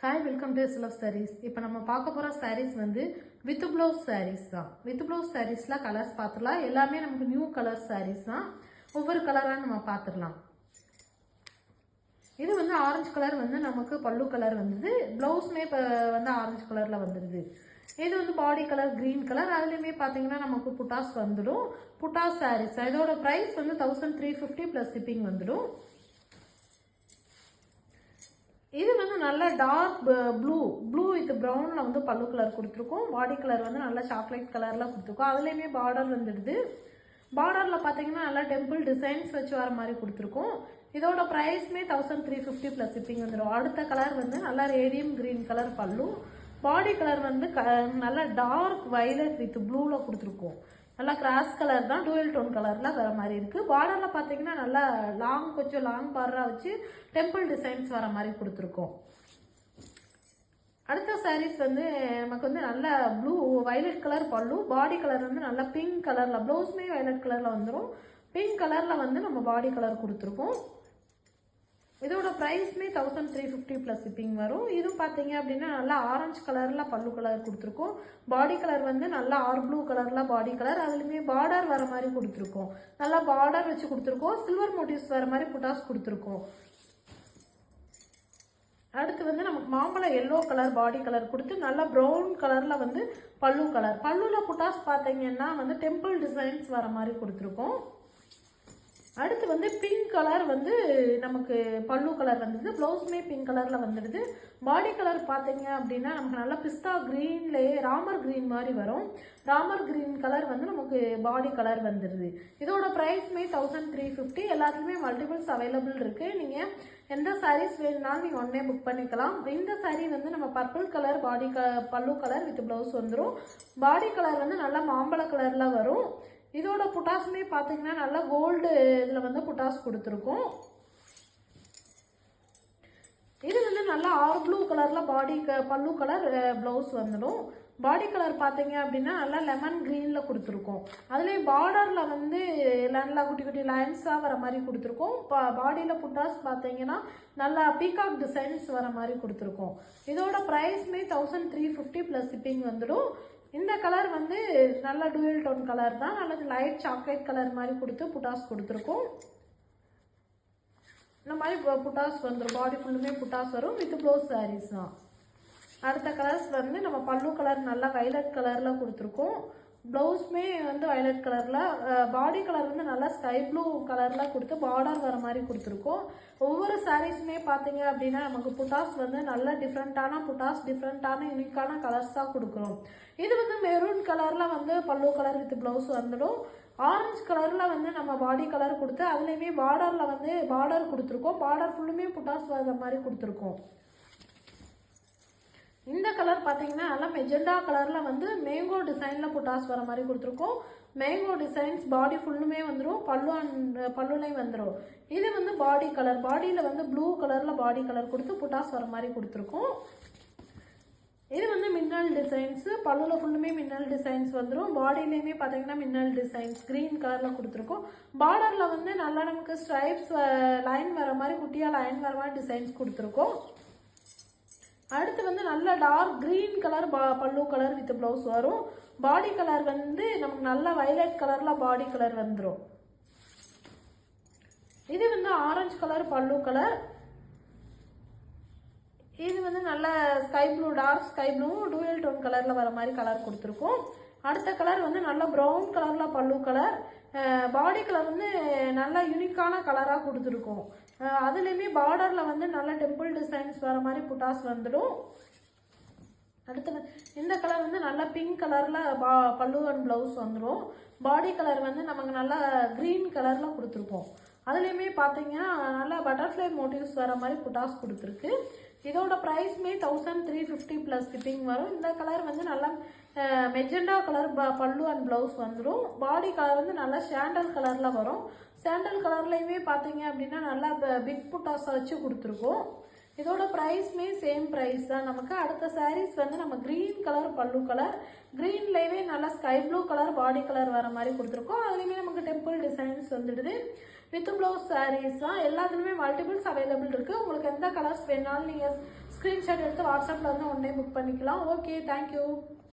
Hi welcome to சிலப் சாரீஸ் இப்போ நம்ம பார்க்க போகிற சாரீஸ் வந்து வித் ப்ளவுஸ் சாரீஸ் தான். வித் ப்ளவுஸ் சாரீஸில் கலர்ஸ் பார்த்துடலாம். எல்லாமே நமக்கு நியூ கலர் சாரீஸ் தான். ஒவ்வொரு கலராக நம்ம பார்த்துடலாம். இது வந்து ஆரஞ்சு கலர் வந்து நமக்கு பல்லு கலர் வந்தது. ப்ளவுஸுமே இப்போ வந்து ஆரஞ்சு கலரில் வந்துடுது இது வந்து பாடி கலர் க்ரீன் கலர் அதுலேயுமே பார்த்தீங்கன்னா நமக்கு புட்டாஸ் வந்துடும். புட்டாஸ் சாரீஸ் இதோட ப்ரைஸ் வந்து thousand three fifty plus shipping வந்துடும். நல்ல டார்க் ப்ளூ ப்ளூ வித் ப்ரௌனில் வந்து பல்லு கலர் கொடுத்துருக்கோம். பாடி கலர் வந்து நல்ல சாக்லேட் கலரில் கொடுத்துருக்கோம். அதுலேயுமே பார்டர் வந்துடுது. பார்டரில் பார்த்தீங்கன்னா நல்லா டெம்பிள் டிசைன்ஸ் வச்சு வர மாதிரி கொடுத்துருக்கோம். இதோட ப்ரைஸ்மே thousand three fifty plus shipping வந்துடும் அடுத்த கலர் வந்து நல்லா ரேடியம் க்ரீன் கலர் பல்லு. பாடி கலர் வந்து க நல்லா டார்க் வைலட் வித் ப்ளூவில் கொடுத்துருக்கோம். நல்லா கிராஸ் கலர் தான் டூயல் டோன் கலரில் வர மாதிரி இருக்குது பார்டரில் பார்த்தீங்கன்னா நல்லா லாங் கொஞ்சம் லாங் பார்டராக வச்சு டெம்பிள் டிசைன்ஸ் வர மாதிரி கொடுத்துருக்கோம். அடுத்த சாரீஸ் வந்து நமக்கு வந்து நல்ல ப்ளூ வயலட் கலர் பல்லு பாடி கலர் வந்து நல்லா பிங்க் கலரில் ப்ளவுஸுமே வயலட் கலரில் வந்துடும் பிங்க் கலரில் வந்து நம்ம பாடி கலர் கொடுத்துருக்கோம். இதோட ப்ரைஸ்மே thousand three fifty plus shipping வரும். இதுவும் பார்த்தீங்க அப்படின்னா நல்லா ஆரஞ்சு கலரில் பல்லு கலர் கொடுத்துருக்கோம். பாடி கலர் வந்து நல்லா ஆர் ப்ளூ கலரில் பாடி கலர் அதுலேயுமே பார்டர் வர மாதிரி கொடுத்துருக்கோம். நல்லா பார்டர் வச்சு கொடுத்துருக்கோம். சில்வர் மோட்டிவ்ஸ் வர மாதிரி புட்டாஸ் கொடுத்துருக்கோம். அடுத்து வந்து நமக்கு மாம்பழம் எல்லோ கலர் பாடி கலர் கொடுத்து நல்லா ப்ரௌன் கலரில் வந்து பல்லு கலர் பல்லுவில் புட்டாஸ் பார்த்தீங்கன்னா வந்து டெம்பிள் டிசைன்ஸ் வர மாதிரி கொடுத்துருக்கோம். அடுத்து வந்து பிங்க் கலர் வந்து நமக்கு பல்லு கலர் வந்துடுது ப்ளவுஸுமே பிங்க் கலரில் வந்துடுது. பாடி கலர் பார்த்தீங்க அப்படின்னா நமக்கு நல்லா பிஸ்தா க்ரீன்லேயே ராமர் க்ரீன் மாதிரி வரும். ராமர் க்ரீன் கலர் வந்து நமக்கு பாடி கலர் வந்துடுது. இதோட ப்ரைஸ்மே தௌசண்ட் த்ரீ ஃபிஃப்டி எல்லாத்துக்குமே மல்டிபிள்ஸ் அவைலபிள் இருக்குது நீங்கள் எந்த சாரீஸ் வேணுனாலும் நீங்கள் உடனே புக் பண்ணிக்கலாம். இந்த சாரீ வந்து நம்ம பர்பிள் கலர் பாடி க பல்லு கலர் வித் ப்ளவுஸ் வந்துடும் பாடி கலர் வந்து நல்லா மாம்பழ கலரில் வரும். இதோட பொட்டாசுமே பார்த்தீங்கன்னா நல்லா கோல்டு இதில் வந்து புட்டாஸ் கொடுத்துருக்கோம். இது வந்து நல்லா ஆர் ப்ளூ கலரில் பாடி க பல்லு கலர் ப்ளவுஸ் வந்துடும். பாடி கலர் பார்த்தீங்க அப்படின்னா நல்லா லெமன் க்ரீனில் கொடுத்துருக்கோம். அதுலேயே பார்டரில் வந்து நல்லா குட்டி குட்டி லைன்ஸாக வர மாதிரி கொடுத்துருக்கோம். பா பாடியில் புட்டாஸ் பார்த்தீங்கன்னா நல்லா பீகாக் டிசைன்ஸ் வர மாதிரி கொடுத்துருக்கோம். இதோட ப்ரைஸ்மே thousand three fifty plus shipping வந்துடும். இந்த கலர் வந்து நல்ல டூயல் டோன் கலர் தான். அல்லது லைட் சாக்லேட் கலர் மாதிரி கொடுத்து புட்டாஸ் கொடுத்துருக்கோம். இந்த மாதிரி புட்டாஸ் வந்துடும் பாடி ஃபுல்லுமே புட்டாஸ் வரும். வித் ப்ளவுஸ் சாரீஸ் தான். அடுத்த கலர்ஸ் வந்து நம்ம பல்லு கலர் நல்லா வைலட் கலரில் கொடுத்துருக்கோம். ப்ளவுஸுமே வந்து வயலட் கலரில் பாடி கலர் வந்து நல்லா ஸ்கை ப்ளூ கலரில் கொடுத்து பார்டர் வர மாதிரி கொடுத்துருக்கோம். ஒவ்வொரு சாரீஸுமே பார்த்தீங்க அப்படின்னா நமக்கு புட்டாஸ் வந்து நல்ல டிஃப்ரெண்ட்டான புட்டாஸ் டிஃப்ரெண்ட்டான யூனிக்கான கலர்ஸாக கொடுக்குறோம். இது வந்து மெரூன் கலரில் வந்து பல்லு கலர் வித் ப்ளவுஸ் வந்துடும். ஆரஞ்சு கலரில் வந்து நம்ம பாடி கலர் கொடுத்து அதுலேயுமே பார்டரில் வந்து பார்டர் கொடுத்துருக்கோம். பார்டர் ஃபுல்லுமே புட்டாஸ் வர மாதிரி கொடுத்துருக்கோம். இந்த கலர் பார்த்தீங்கன்னா நல்லா மெஜெண்டா கலரில் வந்து மேங்கோ டிசைனில் புட்டாஸ் வர மாதிரி கொடுத்துருக்கோம். மேங்கோ டிசைன்ஸ் பாடி ஃபுல்லுமே வந்துடும் பல்லு அண்ட் பல்லுலையும் வந்துடும் இது வந்து பாடி கலர் பாடியில் வந்து ப்ளூ கலரில் பாடி கலர் கொடுத்து புட்டாஸ் வர மாதிரி கொடுத்துருக்கோம். இது வந்து மின்னல் டிசைன்ஸு பல்லுவில் ஃபுல்லுமே மின்னல் டிசைன்ஸ் வந்துடும் பாடியிலையுமே பார்த்தீங்கன்னா மின்னல் டிசைன்ஸ் க்ரீன் கலரில் கொடுத்துருக்கோம். பார்டரில் வந்து நல்லா நமக்கு ஸ்ட்ரைப்ஸ் லைன் வர மாதிரி குட்டியாக லைன் வர மாதிரி டிசைன்ஸ் கொடுத்துருக்கோம். அடுத்து வந்து நல்ல டார்க் க்ரீன் கலர் பா பல்லு கலர் வித் ப்ளவுஸ் வரும். பாடி கலர் வந்து நமக்கு நல்ல வயலட் கலரில் பாடி கலர் வந்துடும் இது வந்து ஆரஞ்சு கலர் பல்லு கலர் இது வந்து நல்ல sky blue dark sky blue dual tone கலரில் வர மாதிரி கலர் கொடுத்துருக்கோம். அடுத்த கலர் வந்து நல்ல ப்ரௌன் கலரில் பல்லு கலர் பாடி கலர் வந்து நல்ல யூனிக்கான கலராக கொடுத்துருக்கோம். அதுலேயுமே பார்டரில் வந்து நல்ல டெம்பிள் டிசைன்ஸ் வர மாதிரி புட்டாஸ் வந்துடும். அடுத்து இந்த கலர் வந்து நல்லா பிங்க் கலரில் பா பல்லு அண்ட் ப்ளவுஸ் வந்துடும் பாடி கலர் வந்து நமக்கு நல்லா க்ரீன் கலரில் கொடுத்துருப்போம். அதுலேயுமே பார்த்தீங்கன்னா நல்லா பட்டர்ஃப்ளை மோட்டிவ்ஸ் வர மாதிரி புட்டாஸ் கொடுத்துருக்கு. இதோட ப்ரைஸ்மே thousand three fifty plus shipping வரும். இந்த கலர் வந்து நல்லா magenta colour pallu and blouse வந்துடும் பாடி கலர் வந்து நல்லா சாண்டல் கலரில் வரும். சாண்டல் கலர்லேயுமே பார்த்தீங்க அப்படின்னா நல்லா பிக் புட்டாஸை வச்சு கொடுத்துருக்கோம். இதோட ப்ரைஸ்மே சேம் ப்ரைஸ் தான். நமக்கு அடுத்த சாரீஸ் வந்து நம்ம க்ரீன் கலர் பல்லு கலர் க்ரீன்லேயுமே நல்லா sky blue colour body colour வர மாதிரி கொடுத்துருக்கோம். அதுலேயுமே நமக்கு டெம்பிள் டிசைன்ஸ் வந்துடுது. வித் ப்ளவுஸ் சாரீஸ் தான். எல்லாத்துலேயுமே மல்டிபிள்ஸ் அவைலபிள் இருக்குது உங்களுக்கு எந்த கலர்ஸ் வேணாலும் நீங்கள் ஸ்க்ரீன்ஷாட் எடுத்து வாட்ஸ்அப்பில் வந்து உடனே புக் பண்ணிக்கலாம். Okay thank you